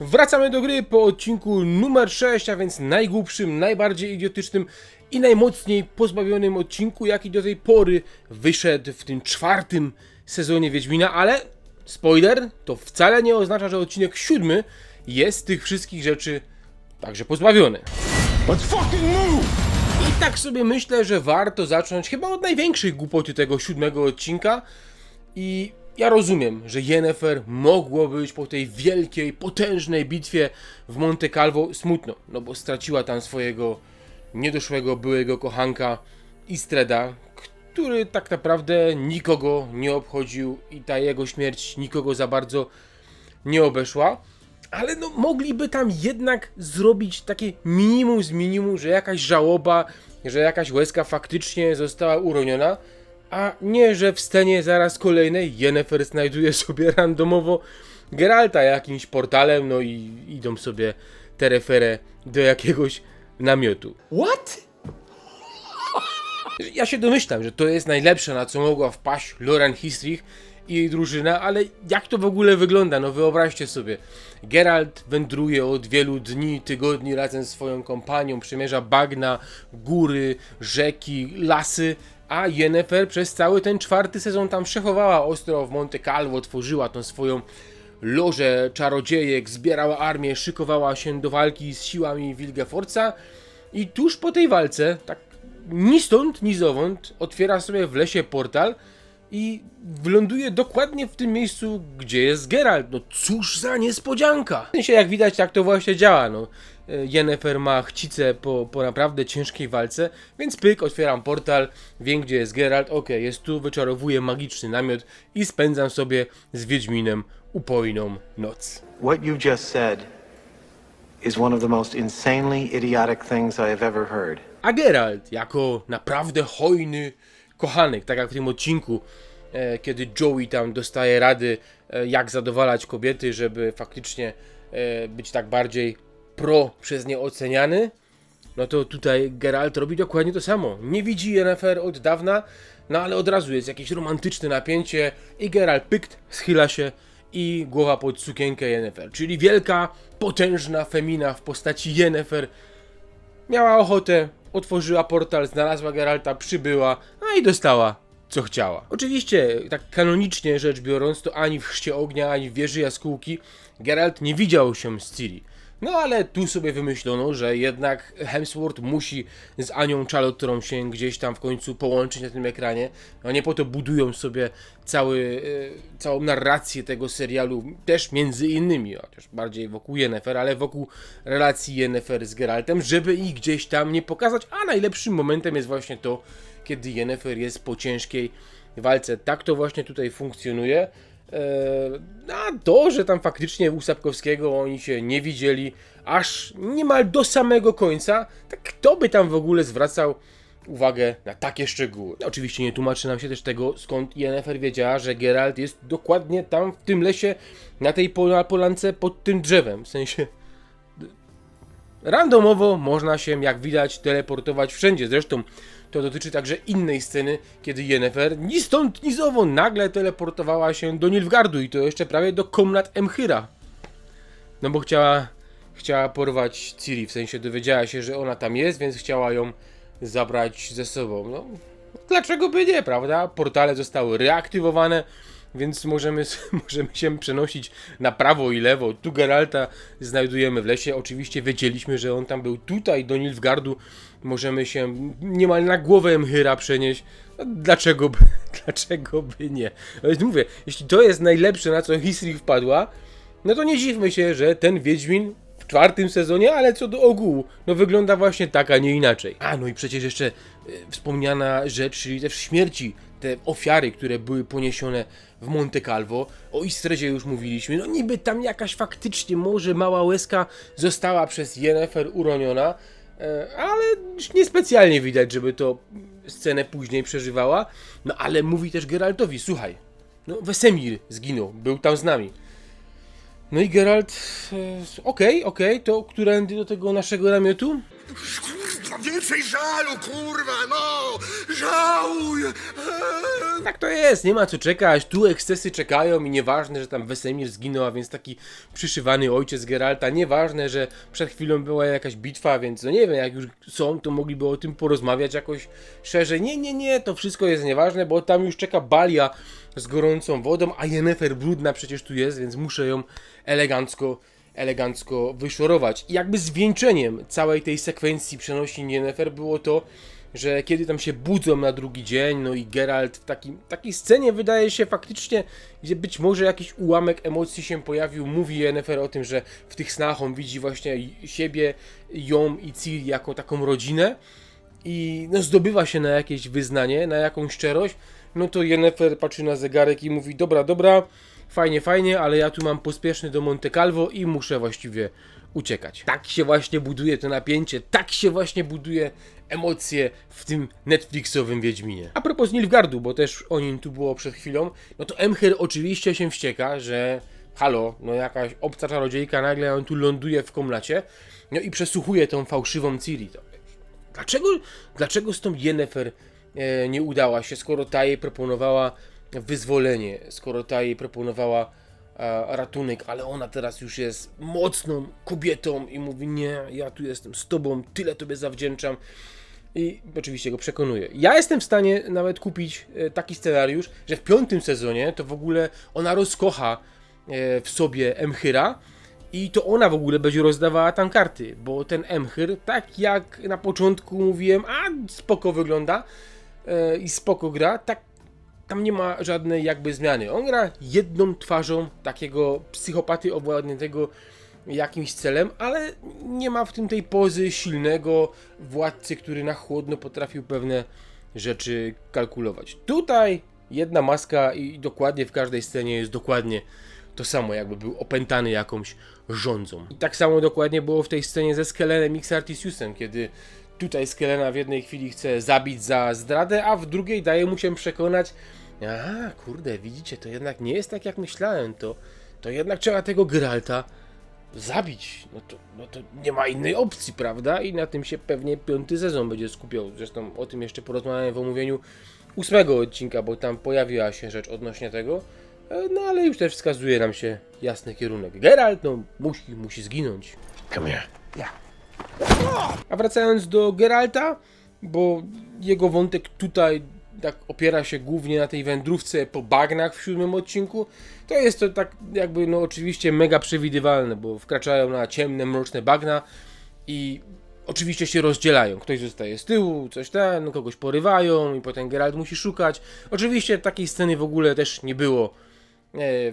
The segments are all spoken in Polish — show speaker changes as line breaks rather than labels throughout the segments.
Wracamy do gry po odcinku numer 6, a więc najgłupszym, najbardziej idiotycznym i najmocniej pozbawionym odcinku, jaki do tej pory wyszedł w tym czwartym sezonie Wiedźmina, ale spoiler, to wcale nie oznacza, że odcinek siódmy jest tych wszystkich rzeczy także pozbawiony.
Let's fucking move!
I tak sobie myślę, że warto zacząć chyba od największej głupoty tego siódmego odcinka. I ja rozumiem, że Yennefer mogło być po tej wielkiej, potężnej bitwie w Monte Calvo smutno, no bo straciła tam swojego niedoszłego byłego kochanka Istreda, który tak naprawdę nikogo nie obchodził i ta jego śmierć nikogo za bardzo nie obeszła. Ale no mogliby tam jednak zrobić takie minimum z minimum, że jakaś żałoba, że jakaś łezka faktycznie została uroniona, a nie, że w scenie zaraz kolejnej Yennefer znajduje sobie randomowo Geralta jakimś portalem, no i idą sobie te referę do jakiegoś namiotu.
What?
Ja się domyślam, że to jest najlepsze, na co mogła wpaść Lauren Histrich i jej drużyna, ale jak to w ogóle wygląda? No wyobraźcie sobie, Geralt wędruje od wielu dni, tygodni razem z swoją kompanią, przemierza bagna, góry, rzeki, lasy, a Yennefer przez cały ten czwarty sezon tam przechowała ostro. W Monte Calvo, tworzyła tą swoją lożę czarodziejek, zbierała armię, szykowała się do walki z siłami Wilgefortza. I tuż po tej walce, tak ni stąd, ni zowąd, otwiera sobie w lesie portal i wyląduje dokładnie w tym miejscu, gdzie jest Geralt. No cóż za niespodzianka! W sensie, jak widać, tak to właśnie działa, no. E, Yennefer ma chcicę po, po naprawdę ciężkiej walce, więc pyk, otwieram portal, wiem gdzie jest Geralt, okej, jest tu, wyczarowuję magiczny namiot i spędzam sobie z Wiedźminem upojną noc.
What you just said is one of the most insanely idiotic things I have ever heard.
A Geralt, jako naprawdę hojny kochanek, tak jak w tym odcinku, e, kiedy Joey tam dostaje rady, e, jak zadowalać kobiety, żeby faktycznie e, być tak bardziej pro przez nie oceniany, no to tutaj Geralt robi dokładnie to samo. Nie widzi Yennefer od dawna, no ale od razu jest jakieś romantyczne napięcie i Geralt pykt, schyla się i głowa pod sukienkę Yennefer. Czyli wielka, potężna femina w postaci Yennefer miała ochotę, otworzyła portal, znalazła Geralta, przybyła, a i dostała co chciała. Oczywiście, tak kanonicznie rzecz biorąc, to ani w chrzcie ognia, ani w wieży jaskółki Geralt nie widział się z Ciri. No ale tu sobie wymyślono, że jednak Hemsworth musi z Anią Charlotterą się gdzieś tam w końcu połączyć na tym ekranie. No nie po to budują sobie cały, e, całą narrację tego serialu, też między innymi, chociaż bardziej wokół Yennefer, ale wokół relacji Yennefer z Geraltem, żeby ich gdzieś tam nie pokazać, a najlepszym momentem jest właśnie to, kiedy Yennefer jest po ciężkiej walce. Tak to właśnie tutaj funkcjonuje. Eee, A to, że tam faktycznie u Sapkowskiego oni się nie widzieli aż niemal do samego końca, tak kto by tam w ogóle zwracał uwagę na takie szczegóły? Oczywiście nie tłumaczy nam się też tego, skąd Yennefer wiedziała, że Geralt jest dokładnie tam w tym lesie, na tej pola- polance pod tym drzewem. W sensie Randomowo można się, jak widać, teleportować wszędzie. Zresztą to dotyczy także innej sceny, kiedy Yennefer ni stąd, ni zowąd nagle teleportowała się do Nilfgardu i to jeszcze prawie do komnat Emchyra. No bo chciała, chciała porwać Ciri, w sensie dowiedziała się, że ona tam jest, więc chciała ją zabrać ze sobą. No, dlaczego by nie, prawda? Portale zostały reaktywowane, więc możemy, możemy się przenosić na prawo i lewo. Tu Geralta znajdujemy w lesie. Oczywiście wiedzieliśmy, że on tam był tutaj, do Nilfgardu. Możemy się niemal na głowę Mhyra przenieść. No, dlaczego by, dlaczego by nie? No, więc mówię, jeśli to jest najlepsze, na co Hisri wpadła, no to nie dziwmy się, że ten Wiedźmin w czwartym sezonie, ale co do ogółu, no wygląda właśnie tak, a nie inaczej. A, no i przecież jeszcze e, wspomniana rzecz, czyli też śmierci, te ofiary, które były poniesione w Monte Calvo. O Istredzie już mówiliśmy, no niby tam jakaś faktycznie może mała łezka została przez Yennefer uroniona, e, ale niespecjalnie widać, żeby to scenę później przeżywała. No ale mówi też Geraltowi, słuchaj, no Wesemir zginął, był tam z nami. No i Geralt, e, okej, okej, to którędy do tego naszego namiotu?
Więcej żalu, kurwa, no! Żałuj! Eee.
Tak to jest, nie ma co czekać, tu ekscesy czekają i nieważne, że tam Wesemir zginął, a więc taki przyszywany ojciec Geralta, nieważne, że przed chwilą była jakaś bitwa, więc no nie wiem, jak już są, to mogliby o tym porozmawiać jakoś szerzej. Nie, nie, nie, to wszystko jest nieważne, bo tam już czeka Balia z gorącą wodą, a Yennefer brudna przecież tu jest, więc muszę ją elegancko elegancko wyszorować. I jakby zwieńczeniem całej tej sekwencji przenosi Yennefer było to, że kiedy tam się budzą na drugi dzień, no i Geralt w takim, takiej scenie wydaje się faktycznie, gdzie być może jakiś ułamek emocji się pojawił, mówi Yennefer o tym, że w tych snach on widzi właśnie siebie, ją i Ciri jako taką rodzinę. I no, zdobywa się na jakieś wyznanie, na jakąś szczerość, no to Yennefer patrzy na zegarek i mówi, dobra, dobra, fajnie, fajnie, ale ja tu mam pospieszny do Monte Calvo i muszę właściwie uciekać. Tak się właśnie buduje to napięcie, tak się właśnie buduje emocje w tym Netflixowym Wiedźminie. A propos Nilfgaardu, bo też o nim tu było przed chwilą, no to Emhyr oczywiście się wścieka, że halo, no jakaś obca czarodziejka nagle on tu ląduje w komnacie, no i przesłuchuje tą fałszywą Ciri. Dlaczego, dlaczego z tą Yennefer e, nie udała się, skoro ta jej proponowała wyzwolenie, skoro ta jej proponowała e, ratunek, ale ona teraz już jest mocną kobietą i mówi nie, ja tu jestem z tobą, tyle tobie zawdzięczam i oczywiście go przekonuje. Ja jestem w stanie nawet kupić e, taki scenariusz, że w piątym sezonie to w ogóle ona rozkocha e, w sobie Emchyra i to ona w ogóle będzie rozdawała tam karty, bo ten Emchyr, tak jak na początku mówiłem, a spoko wygląda e, i spoko gra, tak tam nie ma żadnej jakby zmiany. On gra jedną twarzą takiego psychopaty owładniętego jakimś celem, ale nie ma w tym tej pozy silnego władcy, który na chłodno potrafił pewne rzeczy kalkulować. Tutaj jedna maska i dokładnie w każdej scenie jest dokładnie to samo, jakby był opętany jakąś rządzą. I tak samo dokładnie było w tej scenie ze Skelenem X Artisiusem, kiedy tutaj Skelena w jednej chwili chce zabić za zdradę, a w drugiej daje mu się przekonać, a kurde, widzicie, to jednak nie jest tak jak myślałem, to, to jednak trzeba tego Geralta zabić. No to, no to nie ma innej opcji, prawda? I na tym się pewnie piąty sezon będzie skupiał. Zresztą o tym jeszcze porozmawiałem w omówieniu ósmego odcinka, bo tam pojawiła się rzecz odnośnie tego. E, No ale już też wskazuje nam się jasny kierunek. Geralt, no musi, musi zginąć.
Come here.
A wracając do Geralta, bo jego wątek tutaj tak opiera się głównie na tej wędrówce po bagnach w siódmym odcinku, to jest to tak jakby no oczywiście mega przewidywalne, bo wkraczają na ciemne, mroczne bagna i oczywiście się rozdzielają. Ktoś zostaje z tyłu, coś ten, kogoś porywają i potem Geralt musi szukać. Oczywiście takiej sceny w ogóle też nie było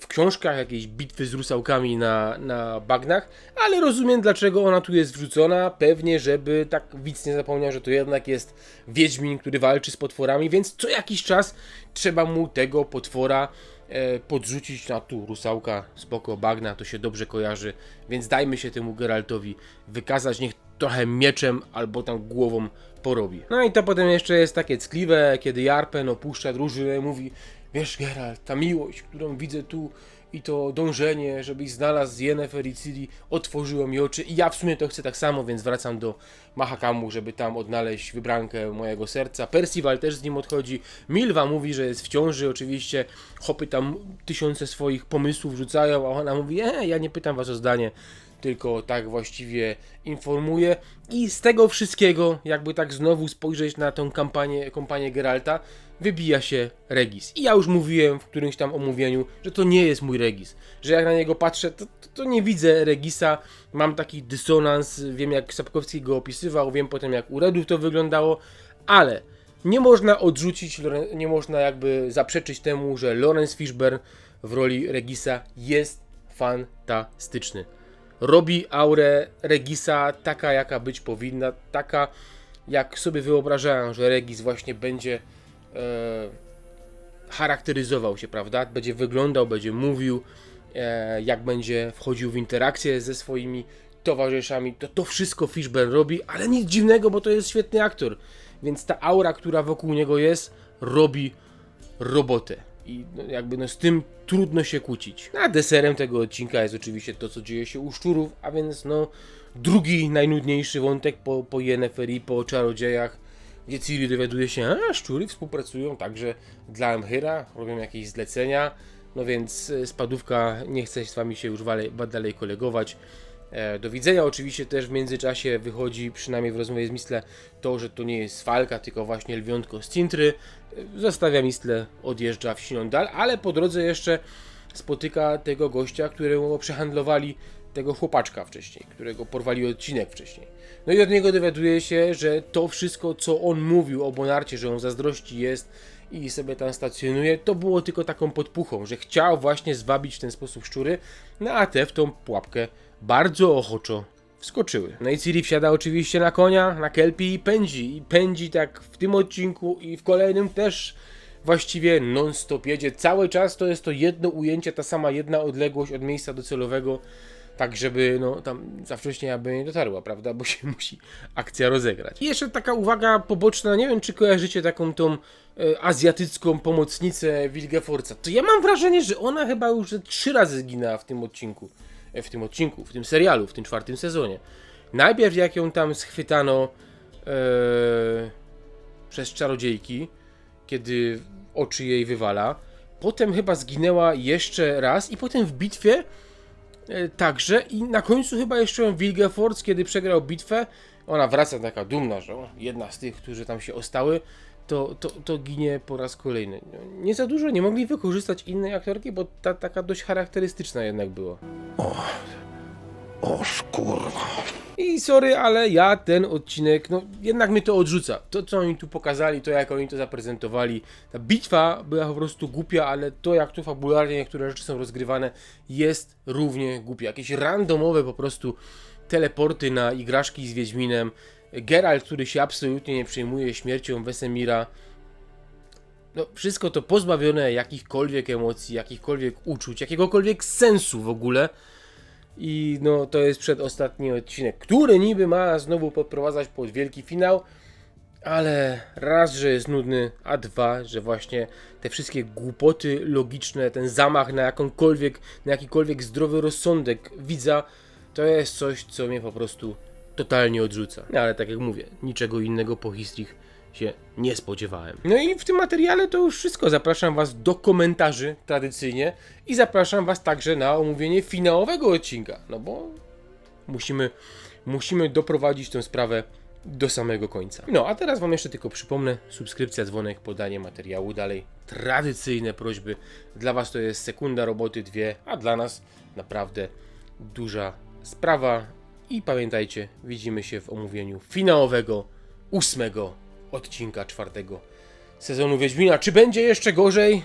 w książkach, jakiejś bitwy z rusałkami na, na bagnach, ale rozumiem dlaczego ona tu jest wrzucona, pewnie żeby tak widz nie zapomniał, że to jednak jest Wiedźmin, który walczy z potworami, więc co jakiś czas trzeba mu tego potwora e, podrzucić na tu rusałka, spoko, bagna, to się dobrze kojarzy, więc dajmy się temu Geraltowi wykazać, niech trochę mieczem albo tam głową porobi. No i to potem jeszcze jest takie ckliwe, kiedy Jarpen opuszcza drużynę, mówi Wiesz, Geralt, ta miłość, którą widzę tu i to dążenie, żebyś znalazł Yennefer i Ciri, otworzyło mi oczy i ja w sumie to chcę tak samo, więc wracam do Mahakamu, żeby tam odnaleźć wybrankę mojego serca. Percival też z nim odchodzi. Milwa mówi, że jest w ciąży, oczywiście chopy tam tysiące swoich pomysłów rzucają, a ona mówi, e, ja nie pytam was o zdanie, tylko tak właściwie informuje. I z tego wszystkiego, jakby tak znowu spojrzeć na tą kampanię, kampanię Geralta, wybija się Regis. I ja już mówiłem w którymś tam omówieniu, że to nie jest mój Regis. Że jak na niego patrzę, to, to, to nie widzę Regisa, mam taki dysonans, wiem jak Sapkowski go opisywał, wiem potem jak u Redów to wyglądało, ale nie można odrzucić, nie można jakby zaprzeczyć temu, że Lawrence Fishburne w roli Regisa jest fantastyczny robi aurę Regisa taka, jaka być powinna, taka, jak sobie wyobrażałem, że Regis właśnie będzie e, charakteryzował się, prawda? Będzie wyglądał, będzie mówił, e, jak będzie wchodził w interakcję ze swoimi towarzyszami. To, to wszystko Fishburne robi, ale nic dziwnego, bo to jest świetny aktor. Więc ta aura, która wokół niego jest, robi robotę. I no, jakby no z tym trudno się kłócić. A deserem tego odcinka jest oczywiście to, co dzieje się u szczurów, a więc no drugi najnudniejszy wątek po, po Yennefer po czarodziejach, gdzie Ciri dowiaduje się, a szczury współpracują także dla Emhyra, robią jakieś zlecenia, no więc e, spadówka nie chce z wami się już dalej, dalej kolegować. E, Do widzenia oczywiście też w międzyczasie wychodzi, przynajmniej w rozmowie z Mistle, to, że to nie jest Falka, tylko właśnie lwiątko z Cintry. E, Zostawia Mistle, odjeżdża w siną dal, ale po drodze jeszcze spotyka tego gościa, któremu przehandlowali tego chłopaczka wcześniej, którego porwali odcinek wcześniej. No i od niego dowiaduje się, że to wszystko, co on mówił o Bonarcie, że on zazdrości jest i sobie tam stacjonuje, to było tylko taką podpuchą, że chciał właśnie zwabić w ten sposób szczury, no a te w tą pułapkę bardzo ochoczo wskoczyły. No i Ciri wsiada oczywiście na konia, na kelpi i pędzi. I pędzi tak w tym odcinku i w kolejnym też właściwie non-stop jedzie. Cały czas to jest to jedno ujęcie, ta sama jedna odległość od miejsca docelowego, tak żeby no tam za wcześnie aby nie dotarła, prawda, bo się musi akcja rozegrać. I jeszcze taka uwaga poboczna, nie wiem czy kojarzycie taką tą e, azjatycką pomocnicę Wilgefortza. To ja mam wrażenie, że ona chyba już trzy razy zginęła w tym odcinku. W tym odcinku, w tym serialu, w tym czwartym sezonie. Najpierw jak ją tam schwytano e, przez czarodziejki, kiedy oczy jej wywala. Potem chyba zginęła jeszcze raz i potem w bitwie e, także i na końcu chyba jeszcze Wilgefortz, kiedy przegrał bitwę, ona wraca taka dumna, że jedna z tych, którzy tam się ostały, to, to, to ginie po raz kolejny. No, Nie za dużo, nie mogli wykorzystać innej aktorki, bo ta taka dość charakterystyczna jednak była.
Oż kurwa.
I sorry, ale ja ten odcinek, no jednak mnie to odrzuca. To, co oni tu pokazali, to jak oni to zaprezentowali. Ta bitwa była po prostu głupia, ale to, jak tu fabularnie niektóre rzeczy są rozgrywane, jest równie głupie. Jakieś randomowe po prostu teleporty na igraszki z Wiedźminem. Geralt, który się absolutnie nie przejmuje śmiercią Wesemira. No, wszystko to pozbawione jakichkolwiek emocji, jakichkolwiek uczuć, jakiegokolwiek sensu w ogóle. I no to jest przedostatni odcinek, który niby ma znowu podprowadzać pod wielki finał, ale raz, że jest nudny, a dwa, że właśnie te wszystkie głupoty logiczne, ten zamach na jakąkolwiek, na jakikolwiek zdrowy rozsądek widza, to jest coś, co mnie po prostu totalnie odrzuca. Ale tak jak mówię, niczego innego po Histrich się nie spodziewałem. No i w tym materiale to już wszystko. Zapraszam Was do komentarzy tradycyjnie i zapraszam Was także na omówienie finałowego odcinka, no bo musimy, musimy doprowadzić tę sprawę do samego końca. No, a teraz Wam jeszcze tylko przypomnę, subskrypcja, dzwonek, podanie materiału dalej. Tradycyjne prośby. Dla Was to jest sekunda roboty, dwie, a dla nas naprawdę duża sprawa. I pamiętajcie, widzimy się w omówieniu finałowego, ósmego odcinka czwartego sezonu Wiedźmina. Czy będzie jeszcze gorzej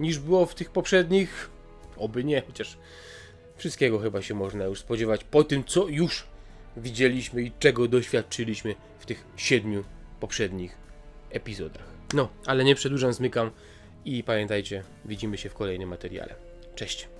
niż było w tych poprzednich? Oby nie, chociaż wszystkiego chyba się można już spodziewać po tym, co już widzieliśmy i czego doświadczyliśmy w tych siedmiu poprzednich epizodach. No, ale nie przedłużam, zmykam i pamiętajcie, widzimy się w kolejnym materiale. Cześć.